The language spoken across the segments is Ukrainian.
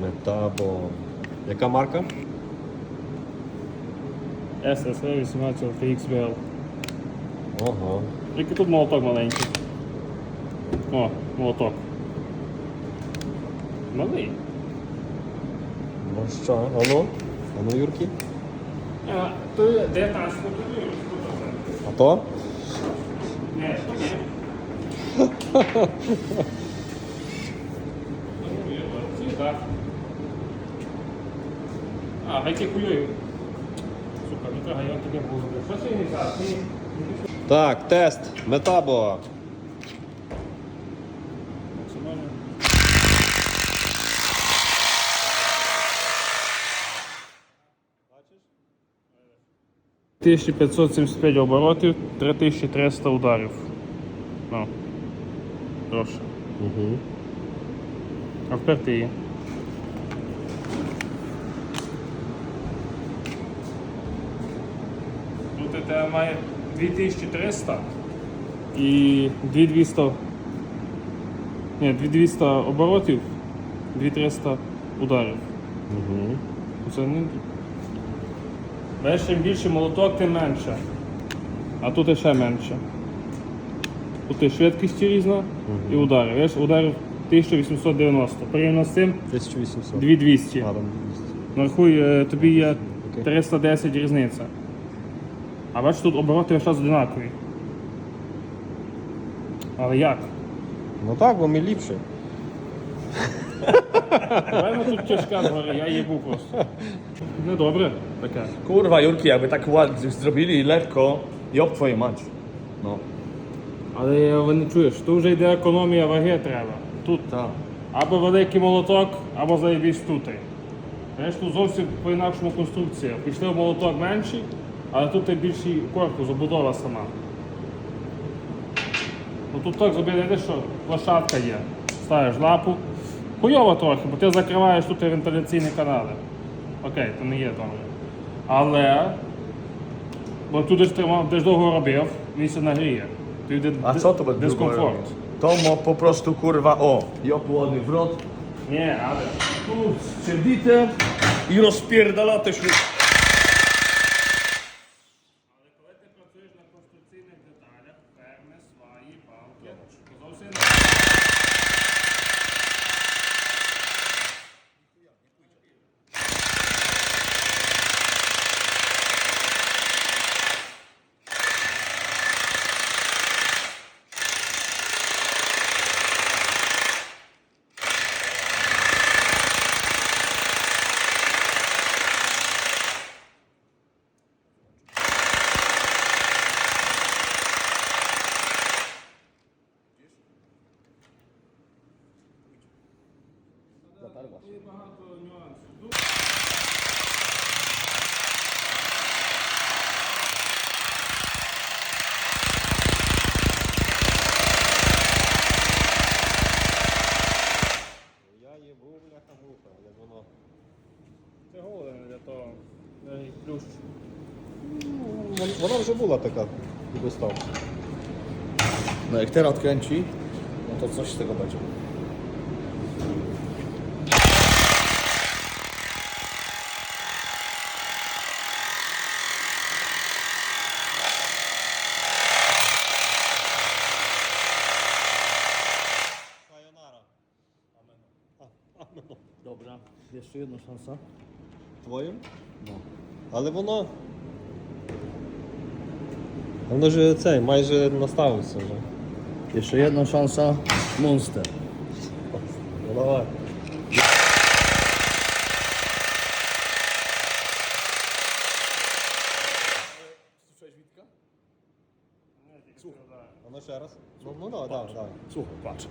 Метабо. Яка марка? SSV 18 XBL. Ого. Тільки тут молоток маленький. О, молоток. Малий. Ну що, ану? Ану, Юрки? А, то де та сфотографуєш? А то? Ні, що ні. Ці, так. Хуйою. Сука, ну треба, я таке було. Це так? Тест. Метабо. Максимально. Тисячі 575 оборотів, 3300 ударів. Ну. Прошу. Угу. А вперти її. Тут у тебе має 2300 і 2200. Ні, 2200 оборотів, 2300 ударів. Угу. Це не... Бачиш, чим більше молоток, тим менше. А тут ще менше. Тут і швидкість різна і удари. Бачиш, ударів 1890. Порівняно з цим 1800. 2200. А, там 200. Нарахуй, е, тобі є 310 різниця. А бачиш, тут обороти весь час одинакові. Але як? Ну так, бо ми ліпше. Давай тут тяжка згори, я їбу просто. Недобре таке. Kurwa, Jurki, jakby tak ładnie zrobili lekko, job twoje mać. No. Але ви не чуєш, тут вже йде економія ваги треба. Тут Tak. або великий молоток, або заєбісь тут. Знаєш, тут зовсім по-інакшому конструкція. Пішли в молоток менший, але тут є більший корпус, забудова сама. Ну тут так зробили, що площадка є. Ставиш лапу. Хуйово трохи, бо ти закриваєш тут вентиляційні канали. Окей, то не є добре. Але. Бо тут ж тримав, де ж довго робив, він се нагріє. Ти йде A co to będzie дискомфорт. To mo po prostu kurwa, o, job ładny wrot, Ні, але. tu strzerdite i rozpierdala te Вона вже була така достав. No jak teraz odkręci, no to coś z tego będzie. Сайонара. Dobra, jeszcze jedna szansa. Твоїм? Але воно. Воно ж цей майже наставився вже. Jeszcze jedna szansa, Monster. Ну давай. Słyszałeś Witka? Воно ще раз. Ну, ну давай, давай, давай. Słuchaj, patrz.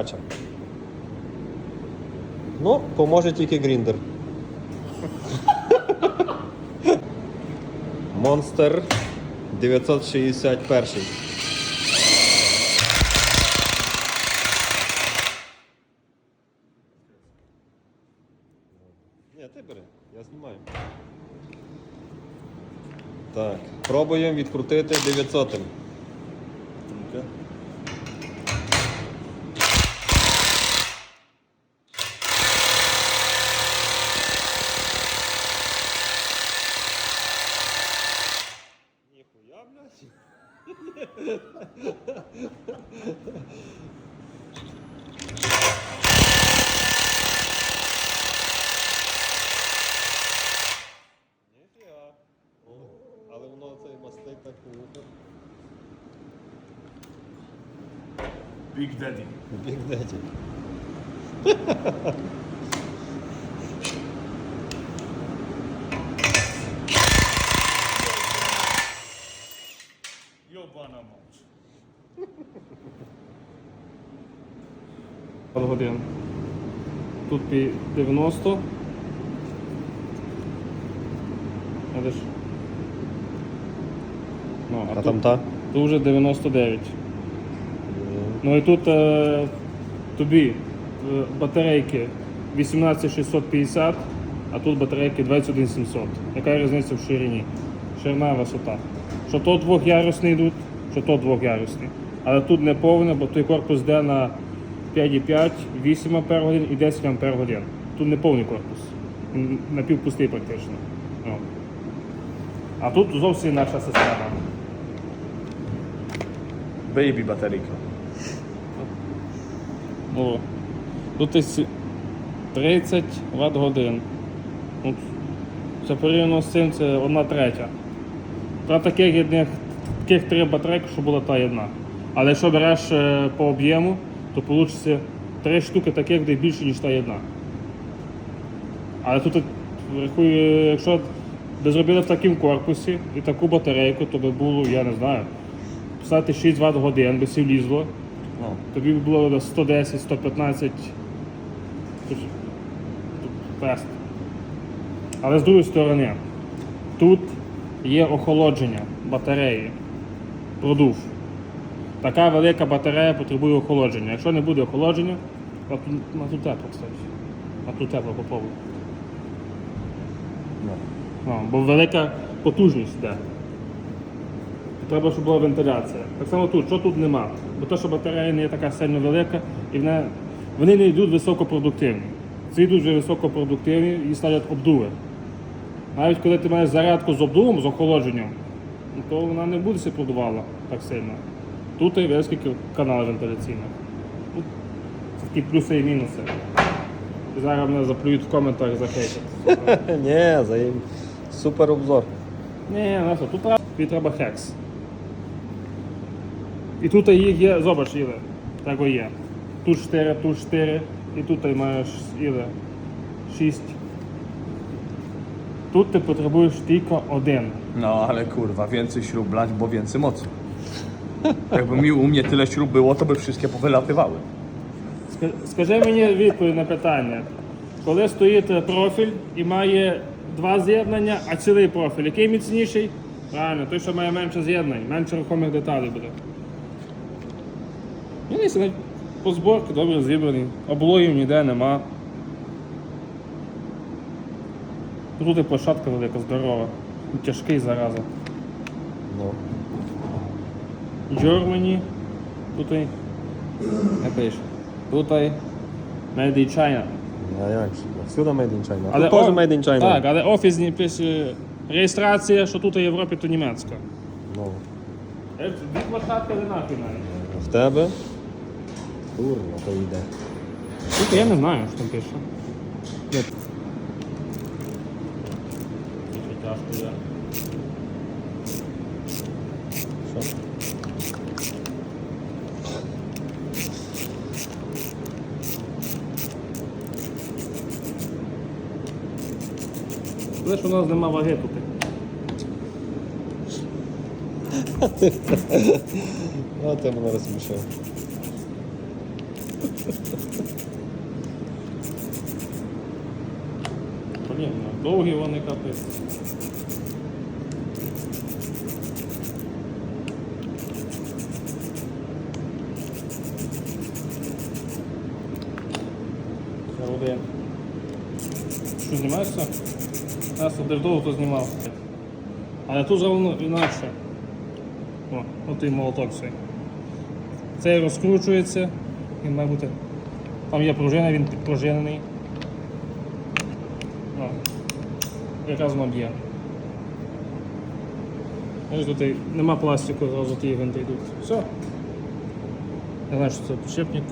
гаряча. Ну, поможе тільки гріндер. Монстер 961. Ні, ти бери, я знімаю. Пробуємо відкрутити 900. Але воно цей мастить таку. Big Daddy. Біг Деді. 1. Тут 90. Видиш? Ну, А, а тут, там та? Тут вже 99. Ну і тут е, тобі е, батарейки 18650, а тут батарейки 21700. Яка різниця в ширині? Ширина висота. Що то двохярусний йдуть, що то двохярусний. Але тут не повне, бо той корпус йде на 5,5, 8 Ампер годин і 10 Ампер годин. Тут не повний корпус. Напівпустий практично. Ну. А тут зовсім інакша система. Baby батарейка. О, тут десь 30 Вт годин. От, Це порівняно з цим це одна третя. Та таких таких три батарейки, що була та одна. Але якщо береш е, по об'єму, то вийде три штуки таких, де більше, ніж та одна. Але тут е, якщо би зробили в такому корпусі і таку батарейку, то би було, я не знаю, писати 6 Вт годин, би всі влізло. Тобі б було 110, 115 тут, тут. Але з другої сторони, тут є охолодження батареї, продув. Така велика батарея потребує охолодження. Якщо не буде охолодження, а тут, а тепло, кстати. А тут тепло попробуй. Ну, бо велика потужність йде. Треба, щоб була вентиляція. Так само тут, що тут нема? Бо те, що батарея не є така сильно велика, і вона, вони не йдуть високопродуктивні. Ці йдуть вже високопродуктивні і ставлять обдуви. Навіть коли ти маєш зарядку з обдувом, з охолодженням, то вона не буде себе продувала так сильно. Тут є весь скільки каналів вентиляційних. Тут це такі плюси і мінуси. І зараз мене заплюють в коментарях захейтять. Ні, за супер обзор. Ні, на що, тут треба- тобі треба хекс. І тут їх є, зобач, Іле, так є. Тут 4, тут 4, і тут ти маєш Іле 6. Тут ти потребуєш тільки один. No ale kurwa, więcej śrub blać, bo więcej mocy. Jakby mi u mnie tyle śrub było, to by wszystkie powylatywały. Ска- Скажи мені відповідь на питання. Коли стоїть профіль і має два з'єднання, а цілий профіль, який міцніший? Правильно, той, що має менше з'єднань, менше рухомих деталей буде. Він є навіть по зборці добре зібраний, облоїв ніде нема. Тут і площадка велика, здорова. Тяжкий зараза. Ну. Germany, tutaj, to jest, tutaj Made in China. А як же? Всюди Made in China. Але Тут теж о- Made in China. Так, але офісні пише реєстрація, що тут у Європі, то німецька. Ну. Е, Дві площадки одинакові навіть. В тебе? Курва, то йде. Тут я не знаю, що там пише. Ні. Дуже тяжко, я. Що? Лише у нас нема ваги тут. А ти мене розмішав. Блін, ну, довгі вони капець. Це один. що знімаєшся? Тут довго то знімав. Але тут же воно інакше. О, от і молоток цей. Цей розкручується. Він має бути. Там є пружина, він підпружинений. О. Якраз воно б'є. Тут нема пластику, зразу ті гвинти йдуть. Все. Не знаю, що це підшипник.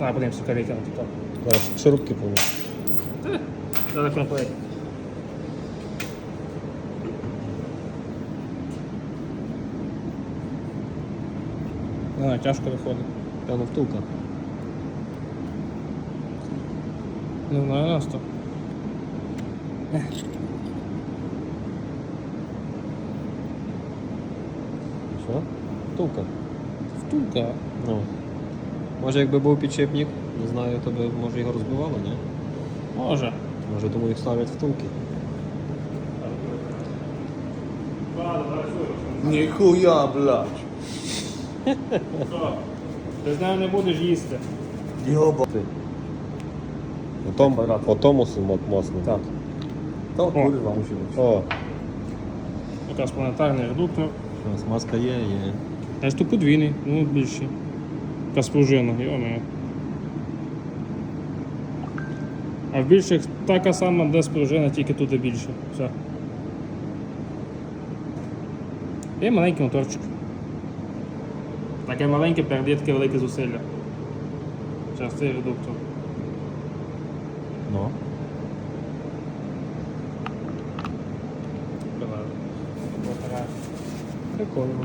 А, подивимося, колейка на тіпа. Зараз шурупки повно. Зараз комплект. Знаю, тяжко виходить. Певно втулка. Не знаю, нас то. Що? Втулка. Втулка. Ну. Може якби був підшипник, не знаю, то би може його розбивало, ні? Може. Може тому їх ставлять втулки. Ніхуя, блядь. Що? Ти з нею не будеш їсти. Йоба. Потом, по тому моцному. Так. Та от мусить бути. О, Якраз планетарний редуктор. у нас маска є, є. А ж то подвійний, ну більший. Якраз пружина, йоме. А в більших така сама десь пружина, тільки тут і більше. Все. І маленький моторчик. Таке маленьке передає таке велике зусилля. Зараз цей редуктор. Ну. Прикольно.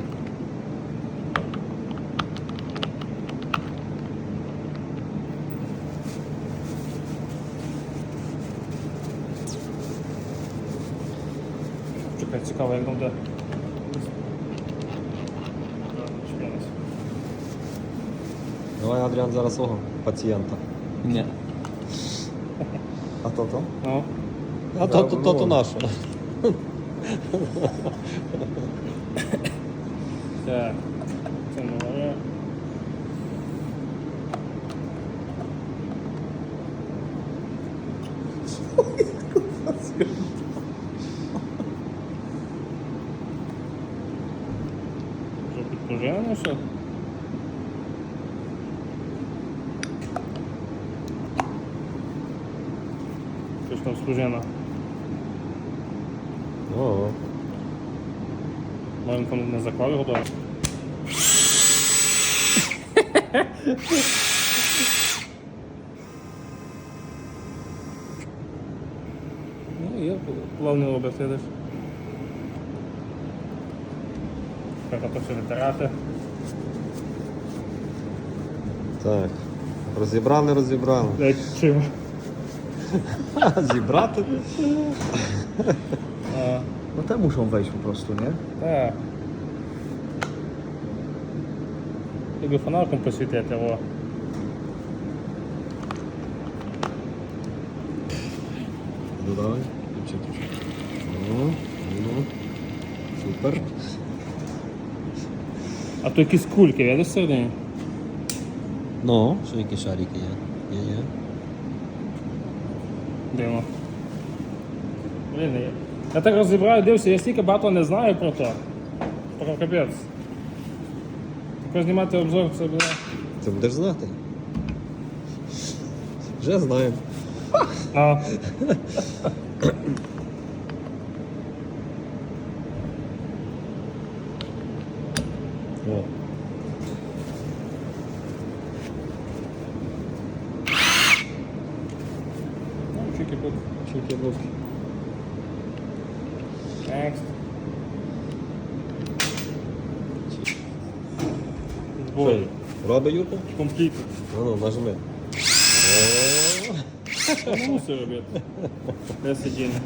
Чекай, цікаво, як там де. Давай, Адріан, зараз свого пацієнта. Ні. А то то? Ну, А то, то, то, то наше. так. Це море. Що підпружинено що? Що ж там спружина? Ого. Може там не заклав його добре. Ну, є плавний оберт, видиш. Треба все витирати. Так. Розібрали, розібрали. Дай чим. А, No te muszą wejść po prostu, nie? так. Якби фонарком посвітити, о. Додавай. Ще трошки. Ну, ну. Супер. А то якісь кульки, видиш всередині? Ну, що які шарики є? Є, є. Дивно. Блін, я, я так розібраю, дивився, я стільки багато не знаю про то. Про капець. Тільки знімати обзор це буде. Ти будеш знати. Вже знаємо. А. О. Ну, чики-бук. Чики-буки. Next. Що, Збой. Роби Юрко? Компліт. Ну, ну, нажми. О. Робити. Де сидіння?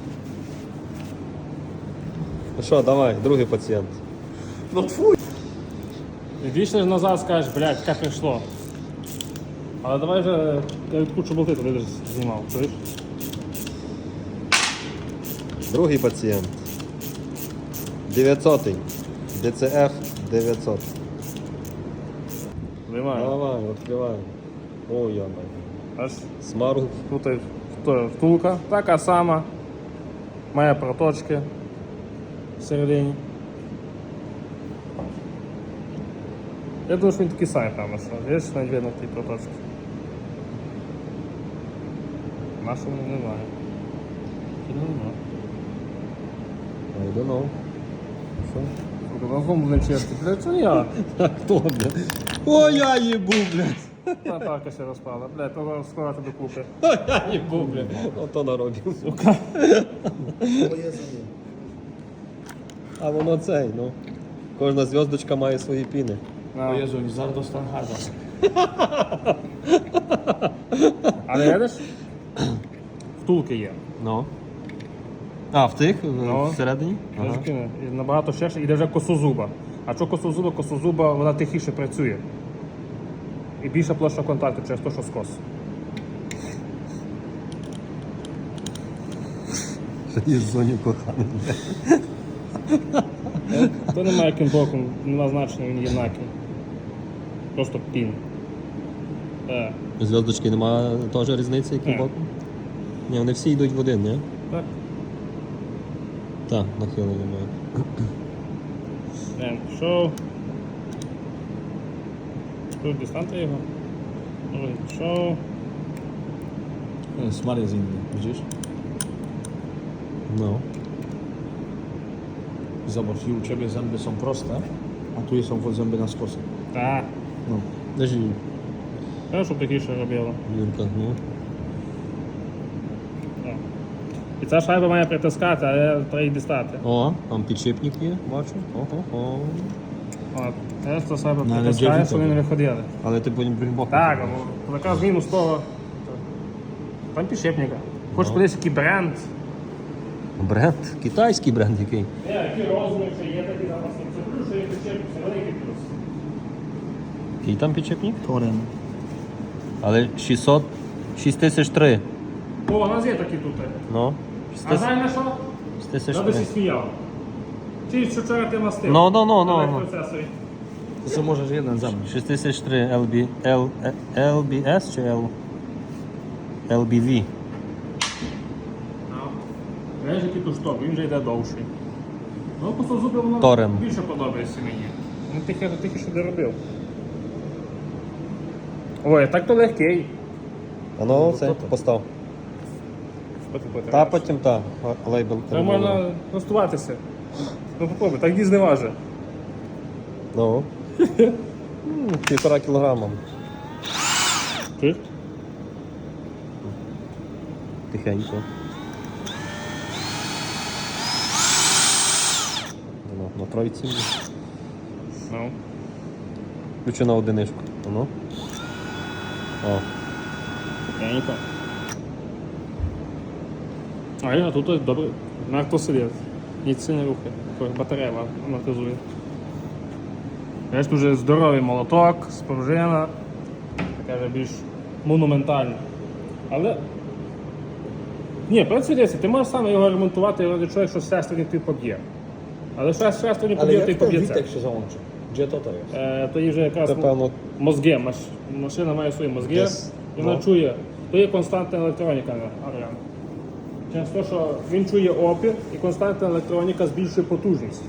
Ну що, давай, другий пацієнт. No twój! Вічно назад скажеш, блядь, як прийшло. Але давай вже я відкручу болти, туди знімав, чуєш? Другий пацієнт. 900. ДЦФ 900. Знімаю. Давай, відкриваємо. О, я Аж Смару. тут теж втулка, така сама. Має проточки всередині. Я думаю, що він такий самий, певно, що. Є ж навіть видно ті проточки. Нашого не знаю. Ну, ну. I don't know. Що? На знову не чисти. Бля, це я. А хто, блядь? О, я їбу, блядь. Наталка ще розпала. Бля, треба складати докупи. О, я їбу, блядь. Ото наробив. А воно цей, ну. Кожна зв'язочка має свої піни. Jezu, oni zaraz dostaną harda. Але видиш? Втулки є. Ну. А, в тих? Ну. Всередині? Ага. Ага. Набагато ширше, іде вже косозуба. А що косозуба, косозуба вона тихіше працює. І більша площа контакту через те, що скос. Є в зоні коханий. То немає яким боком, нема значення, він єднакий. Просто пін. Е, Зв'язочки немає теж різниці, яким Ні. боком? Ні, вони всі йдуть в один, ні? так. Так, нахилення немає. Е, Пішов. Тут дістаньте його. Ой, Пішов. Smar jest inny, widzisz? Ну. Zobacz, i u Ciebie zęby są proste, a tu są zęby na skosy. Так. No. Держи, Треба, щоб тихіше робило. Юрка, ну. Так. І ця шайба має притискати, але треба її дістати. О, там підшипник є, бачу. Ого-го. От. Теж ця шайба але притискає, щоб вони не виходили. Але ти потім другим. Так, або така мінус того. Там підшипника. Хочеш Ну. який бренд? Бренд? Китайський бренд який. Ні, які розміри, що є такі запаси. Це плюс, що є підшипник, це великий плюс. Який там підшипник? Toren. Але 600, 6003. О, у нас є такі тут. Ну. А знаєш на що? Я би 6003. сміяв. Ті, що вчора ти мастив. Ну, ну, ну, ну, ну. процесорі. To co możesz jeden zabrać? 6003 LB, L, LBS чи L? LBV. Знаєш, який тут шток, він вже йде довший. Ну, просто зуби воно Торем. більше подобається мені. Ну, тихе, тихе, що доробив. Ой, так то легкий. А ну це постав. Потім потім. Та потім та. Лейбл. Та можна користуватися. Ну попробуй, так діз не важить. Ну. Півтора кілограма. Ти? Тихенько. Ну, на тройці. Ну. Ключу на одиничку. Ну. О. Тихенько. А я тут добре. Нарто сидить. Ніці не рухає. Батарея амортизує. Знаєш, тут вже здоровий молоток, спружина. Така вже більш монументальна. Але. Ні, працюється, ти можеш саме його ремонтувати ради чого, якщо сестрі ти поб'є. Але що сестрі не Ale поб'є, ти поб'є це. Się załączy? Gdzie to to jest? Е, то є вже якраз певно. мозги. Маш... Машина має свої мозги, Десь, і вона ну. чує. То є константна електроніка Аріан. Через те, що він чує опір і константна електроніка збільшує потужність.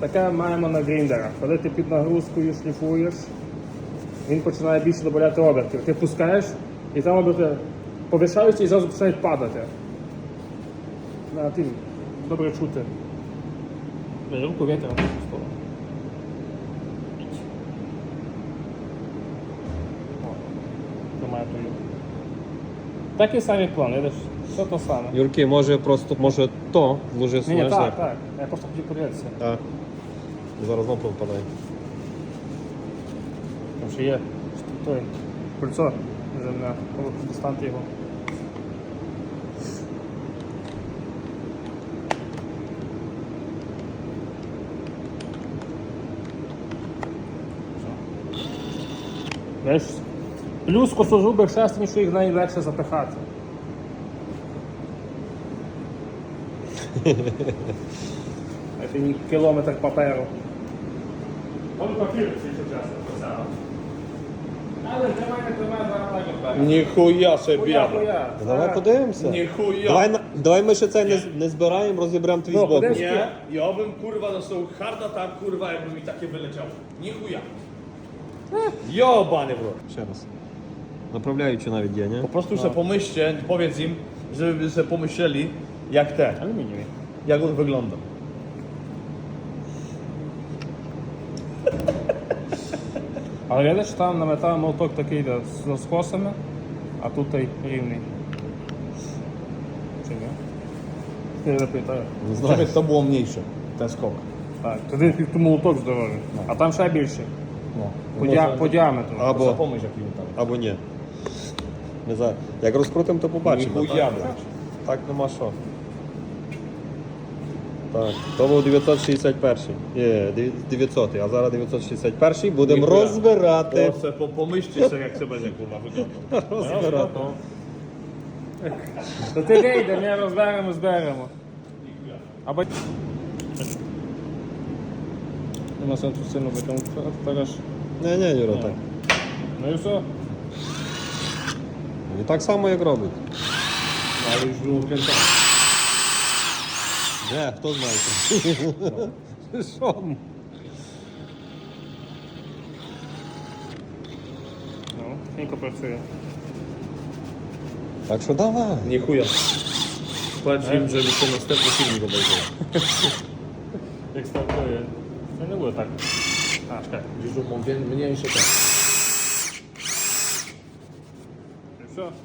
Таке маємо на гріндерах. Коли ти під нагрузкою шліфуєш, він починає більше додати обертів. Ти пускаєш і там оберти повишаються і зразу починають падати. На тим добре чути. Бери руку вітер сторону. Тримає тою. Такий самий план, видиш? Все то саме. Юрки, може просто може то вложи Ні, ні, так, так. Я просто хотів подивитися. Так. Зараз знову попадає. Там ще є той кольцо земля. Достаньте його. Плюс косозубих шестерні, що їх найлегше запихати. Це ні кілометр паперу. Воно папір, якщо чесно, писав. Але для мене мене зараз так Ніхуя собі. Давай подивимося. Ніхуя. Давай, на- давай ми ще це не, не збираємо, розіберемо твій Ну, збоку. подивись. Nie, ja bym kurwa dostał harda tak kurwa jakby mi takie wyleciało. Nie chuja. Jobany bro. Ще раз. Направляючи навіть є, ні? Po prostu sobie pomyślcie, powiedz im, żeby sobie pomyśleli jak te, Алюмінієвий. jak on wygląda. Але видиш, там на метал молоток такий йде з розкосами, а тут той рівний. Чи ні? Я запитаю. Żeby to było mniejsze, ten skok. Так, тоді тільки молоток здоровий, а там ще більший. No. По, діа- по діаметру. Або, Zapomyśl jaki on tam. або ні. Не знаю. Як розкрутимо, то побачимо. Ніхуя, так? блядь. Так нема що. Так, то був 961. Є, 900, а зараз 961. Будемо Ніхуя. розбирати. To se po, pomyślcie sobie jak se będzie kurwa wyglądał. Розбирати. То ти вийде, ми розберемо, зберемо. Або... Нема сенсу сильно витягнути. Ні, ні, Юра, так. Ну і все. І так само, як робить. Ale już było wkręcone. Де, хто знає? Що? Ну, тихенько працює. Так що давай. Nie chuja. Powiedz im, żeby się następny filmik obejrzał. Як стартує. Це не буде так. А, чекай. Gdzieś mniejsze te. І все.